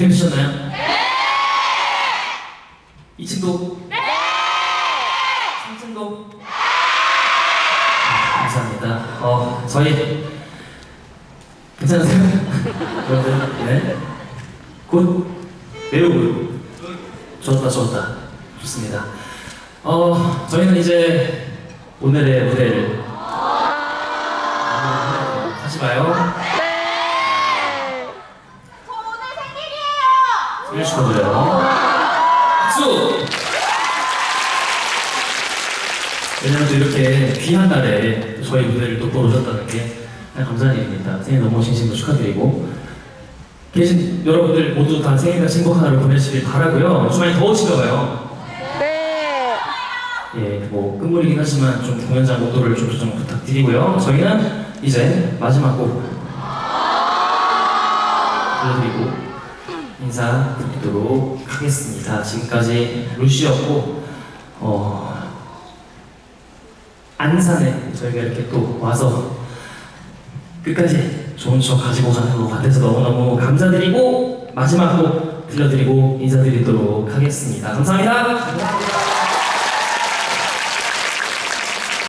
재밌으셨나요? 네! 2층도? 네! 3층도? 감사합니다. 어, 저희 괜찮으세요? 여러분, 네. 굿? 매우 굿. 좋다, 좋다. 좋습니다. 어, 저희는 이제 오늘의 무대를 하지 마요. 저 오늘 생일 축하드려요. 박수! 왜냐면 또 이렇게 귀한 날에 또 저희 무대를 또 보러 오셨다는 게 감사한 일입니다. 생일 너무 진심으로 축하드리고 계신 여러분들 모두 다 생일날 행복한 하루 보내시길 바라고요. 주말이 더우신가 봐요. 네. 예, 뭐 끝물이긴 하지만 좀 공연장 온도를 좀 조정 부탁드리고요. 저희는 이제 마지막 곡 들려드리고 인사 드리도록 하겠습니다. 지금까지 루시였고 어, 안산에 저희가 이렇게 또 와서 끝까지 좋은 추억 가지고 가는 것 같아서 너무너무 감사드리고 마지막 곡 들려드리고 인사드리도록 하겠습니다. 감사합니다.